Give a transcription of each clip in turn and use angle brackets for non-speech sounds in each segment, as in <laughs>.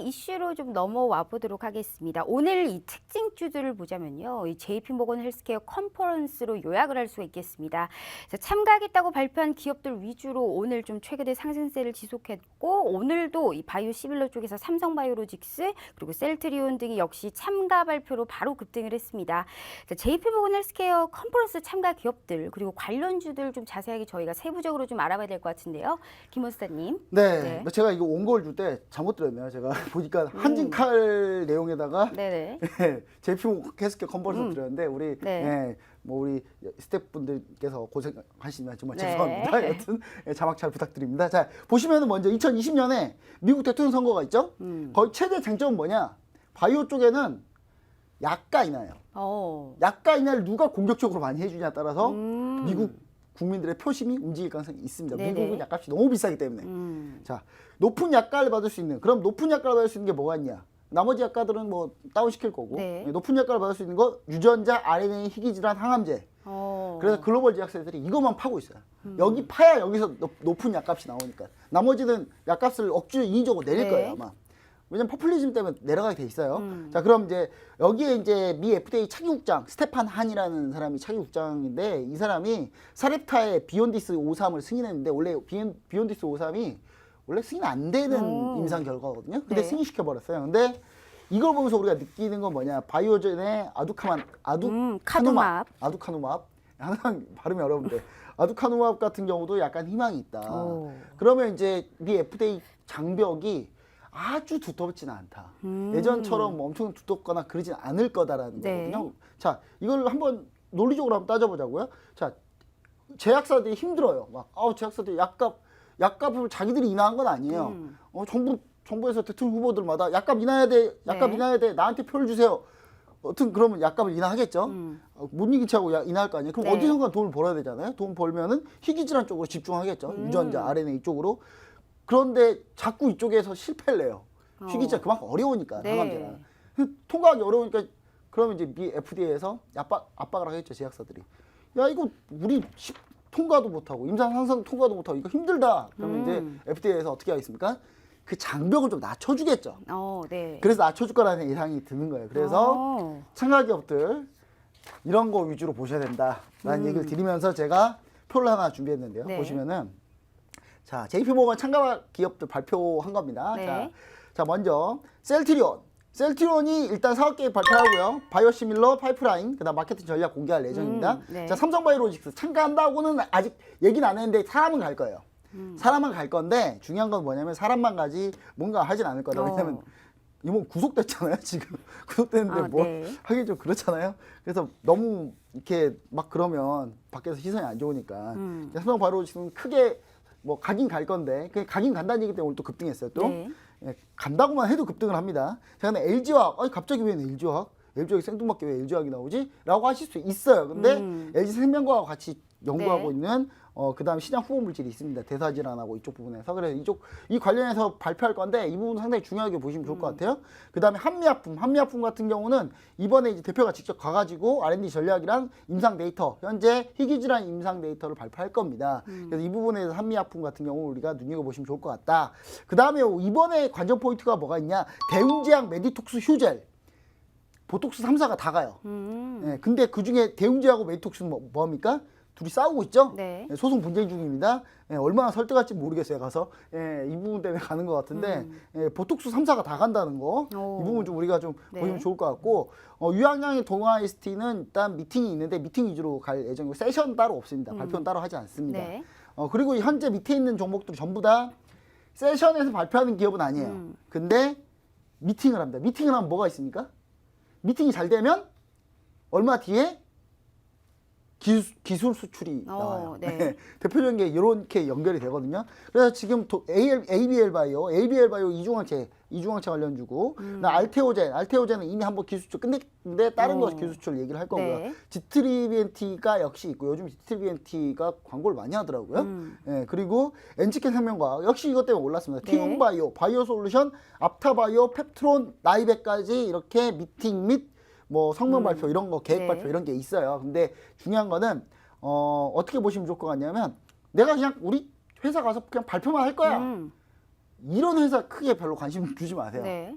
이슈로 좀 넘어와 보도록 하겠습니다. 오늘 이 특징주들을 보자면요. 이 JP 모건 헬스케어 컨퍼런스로 요약을 할 수가 있겠습니다. 자, 참가하겠다고 발표한 기업들 위주로 오늘 좀 최근의 상승세를 지속했고 오늘도 이 바이오 시빌러 쪽에서 삼성바이오로직스 그리고 셀트리온 등이 역시 참가 발표로 바로 급등을 했습니다. 자, JP 모건 헬스케어 컨퍼런스 참가 기업들 그리고 관련주들 좀 자세하게 저희가 세부적으로 좀 알아봐야 될 것 같은데요. 김원수사님. 네. 네. 뭐 제가 이거 온 걸 줄 때 잘못 들었네요. 제가 보니까 한진칼 내용에다가 네네. 제피 캐스케 컨버스 음. 드렸는데 우리 네. 예, 뭐 우리 스태프분들께서 고생하시면 정말 네. 죄송합니다. <laughs> 여튼 예, 자막 잘 부탁드립니다. 자 보시면 은 먼저 2020년에 미국 대통령 선거가 있죠. 음. 거의 최대 쟁점은 뭐냐? 바이오 쪽에는 약가 인하예요. 어. 약가 인하를 누가 공격적으로 많이 해주냐에 따라서 음. 미국 국민들의 표심이 움직일 가능성이 있습니다. 네네. 미국은 약값이 너무 비싸기 때문에. 음. 자, 높은 약가를 받을 수 있는 그럼 높은 약가를 받을 수 있는 게 뭐가 있냐? 나머지 약가들은 뭐 다운 시킬 거고 네. 높은 약가를 받을 수 있는 거 유전자, RNA, 희귀 질환, 항암제. 어. 그래서 글로벌 제약사들이 이것만 파고 있어요. 여기 파야 여기서 높- 높은 약값이 나오니까 나머지는 약값을 억지로 인위적으로 내릴 네. 거예요 아마. 왜냐면 퍼플리즘 때문에 내려가게 돼 있어요. 음. 자, 그럼 이제 여기에 이제 미 FDA 차기국장 스테판 한이라는 사람이 차기국장인데 이 사람이 사렙타의 비욘디스 53을 승인했는데 원래 비욘, 비욘디스 53이 원래 승인 안 되는 오. 임상 결과거든요. 근데 네. 승인시켜 버렸어요. 근데 이걸 보면서 우리가 느끼는 건 뭐냐? 바이오젠의 아두카만 아두 음, 카누맙. 아두카누맙 항상 <laughs> 발음이 어려운데 아두카누맙 같은 경우도 약간 희망이 있다. 오. 그러면 이제 미 FDA 장벽이 아주 두텁지는 않다. 음. 예전처럼 뭐 엄청 두텁거나 그러진 않을 거다라는 네. 거거든요. 자, 이걸 한번 논리적으로 한번 따져보자고요. 자, 제약사들이 힘들어요. 막, 아우, 제약사들이 약값, 약값을 자기들이 인하한 건 아니에요. 음. 어, 정부, 정부에서 대통령 후보들마다 약값 인하해야 돼, 약값 네. 인하해야 돼, 나한테 표를 주세요. 어떤 그러면 약값을 인하하겠죠. 음. 어, 못 이기치 하고 야- 인하할 거 아니에요. 그럼 네. 어디선가 돈을 벌어야 되잖아요. 돈 벌면은 희귀 질환 쪽으로 집중하겠죠. 음. 유전자, RNA 쪽으로. 그런데 자꾸 이쪽에서 실패를 해요. 어. 희귀자 그만큼 어려우니까 네. 항암제가. 통과하기 어려우니까 그러면 이제 미 FDA에서 압박 압박을 하겠죠 제약사들이. 야 이거 우리 시- 통과도 못하고 임상 상상 통과도 못하고 이거 힘들다. 그러면 음. 이제 FDA에서 어떻게 하겠습니까? 그 장벽을 좀 낮춰주겠죠. 어, 네. 그래서 낮춰줄 거라는 예상이 드는 거예요. 그래서 어. 참가 기업들 이런 거 위주로 보셔야 된다라는 음. 얘기를 드리면서 제가 표를 하나 준비했는데요. 네. 보시면은 자 JP 모건 참가 기업들 발표한 겁니다. 네. 자, 자 먼저 셀트리온 셀트리온이 일단 사업 계획 발표하고요. 바이오시밀러 파이프라인 그다음 마케팅 전략 공개할 예정입니다. 음, 네. 자 삼성바이오로직스 참가한다고는 아직 얘기는 안 했는데 사람은 갈 거예요. 음. 사람은 갈 건데 중요한 건 뭐냐면 사람만 가지 뭔가 하진 않을 거다. 왜냐면 어. 이모 구속됐잖아요 지금 <laughs> 구속됐는데 아, 뭐 네. 하긴 좀 그렇잖아요. 그래서 너무 이렇게 막 그러면 밖에서 시선이 안 좋으니까 음. 삼성 바로 지금 크게 뭐 가긴 갈 건데 그 가긴 간다는 얘기 때문에 오늘 또 급등했어요. 또 네. 예, 간다고만 해도 급등을 합니다. 자, 근데 LG화학 아니 갑자기 왜 LG화학? LG화학이 생뚱맞게 왜 LG화학이 나오지? 라고 하실 수 있어요. 근데 음. LG 생명과와 같이 연구하고 네. 있는 어 그다음 시장 후보 물질이 있습니다. 대사 질환하고 이쪽 부분에서 그래서 이쪽 이 관련해서 발표할 건데 이 부분 상당히 중요하게 보시면 좋을 것 음. 같아요. 그다음에 한미약품, 한미약품 같은 경우는 이번에 이제 대표가 직접 가가지고 R&D 전략이랑 임상 데이터 현재 희귀 질환 임상 데이터를 발표할 겁니다. 음. 그래서 이 부분에서 한미약품 같은 경우 우리가 눈여겨 보시면 좋을 것 같다. 그다음에 이번에 관전 포인트가 뭐가 있냐? 대웅제약 메디톡스 휴젤. 보톡스 3사가 다 가요. 음. 예, 근데 그 중에 대웅제하고 메디톡스는 뭐, 뭡니까? 둘이 싸우고 있죠? 네. 예, 소송 분쟁 중입니다. 예, 얼마나 설득할지 모르겠어요, 가서. 예, 이 부분 때문에 가는 것 같은데, 예, 보톡스 3사가 다 간다는 거. 음. 오. 이 부분 좀 우리가 좀 네. 보시면 좋을 것 같고, 어, 유학양의 동아 ST는 일단 미팅이 있는데, 미팅 위주로 갈 예정이고, 세션 따로 없습니다. 발표는 따로 하지 않습니다. 음. 네. 어, 그리고 현재 밑에 있는 종목들 전부 다 세션에서 발표하는 기업은 아니에요. 음. 근데 미팅을 합니다. 미팅을 하면 뭐가 있습니까? 미팅이 잘 되면 얼마 뒤에 기술, 수출이 어, 나와요. 네. <laughs> 대표적인 게 이렇게 연결이 되거든요. 그래서 지금 도, AL, ABL 바이오, ABL 바이오 이중항체, 이중항체 관련주고, 음. 나 알테오젠, 알테오젠은 이미 한번 기술출 끝냈는데 다른 어. 거 기술출 얘기를 할 거고요. 네. 지트리비엔티가 역시 있고 요즘 지트리비엔티가 광고를 많이 하더라고요. 음. 예, 그리고 엔지켄 생명과학 역시 이것 때문에 올랐습니다. 네. 티움 바이오, 바이오 솔루션, 앞타 바이오, 펩트론, 나이백까지 이렇게 미팅 및 뭐 성명 음. 발표 이런 거 계획 네. 발표 이런 게 있어요. 근데 중요한 거는 어, 어떻게 보시면 좋을 것 같냐면 내가 그냥 우리 회사 가서 그냥 발표만 할 거야. 음. 이런 회사 크게 별로 관심 <laughs> 주지 마세요. 네.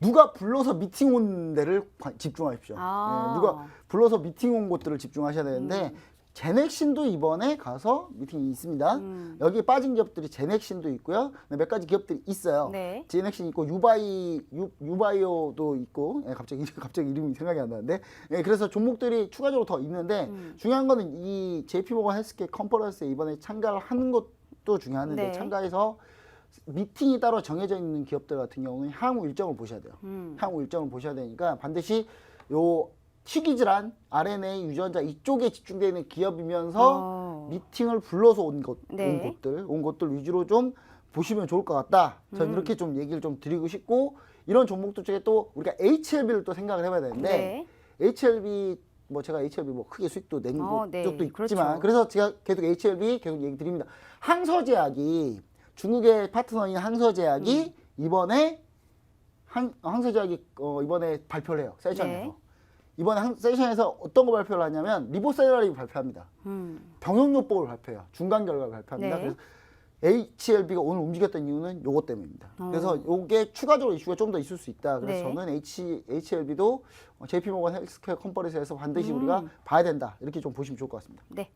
누가 불러서 미팅 온 데를 관- 집중하십시오. 아. 네, 누가 불러서 미팅 온 곳들을 집중하셔야 되는데 제넥신도 이번에 가서 미팅이 있습니다. 음. 여기 빠진 기업들이 제넥신도 있고요. 네, 몇 가지 기업들이 있어요. 네. 제넥신 있고 유바이 유, 유바이오도 있고 예, 갑자기 <laughs> 갑자기 이름이 생각이 안 나는데 예, 그래서 종목들이 추가적으로 더 있는데 음. 중요한 거는 이 JP 모건 헬스케어 컨퍼런스에 이번에 참가를 하는 것도 중요한데 네. 참가해서 미팅이 따로 정해져 있는 기업들 같은 경우는 향후 일정을 보셔야 돼요. 음. 향후 일정을 보셔야 되니까 반드시 요 희귀질환 RNA 유전자 이쪽에 집중되어 있는 기업이면서 어. 미팅을 불러서 온, 곳, 네. 온 곳들, 온 곳들 위주로 좀 보시면 좋을 것 같다. 저는 음. 이렇게 좀 얘기를 좀 드리고 싶고 이런 종목들 중에 또 우리가 HLB를 또 생각을 해봐야 되는데 네. HLB 뭐 제가 HLB 뭐 크게 수익도 낸 어, 곳 네. 쪽도 있지만 그렇죠. 그래서 제가 계속 HLB 계속 얘기 드립니다. 항서제약이 중국의 파트너인 항서제약이 음. 이번에 항, 항서제약이 어, 이번에 발표를 해요 세션에서 네. 이번에 항, 세션에서 어떤 거 발표를 하냐면 리보세라리 발표합니다. 음. 병용요법을 발표해요. 중간 결과를 발표합니다. 네. 그래서 HLB가 오늘 움직였던 이유는 요것 때문입니다. 어. 그래서 요게 추가적으로 이슈가 좀 더 있을 수 있다. 그래서 네. 저는 H, HLB도 JP모건 헬스케어 컨퍼런스에서 반드시 음. 우리가 봐야 된다. 이렇게 좀 보시면 좋을 것 같습니다. 네.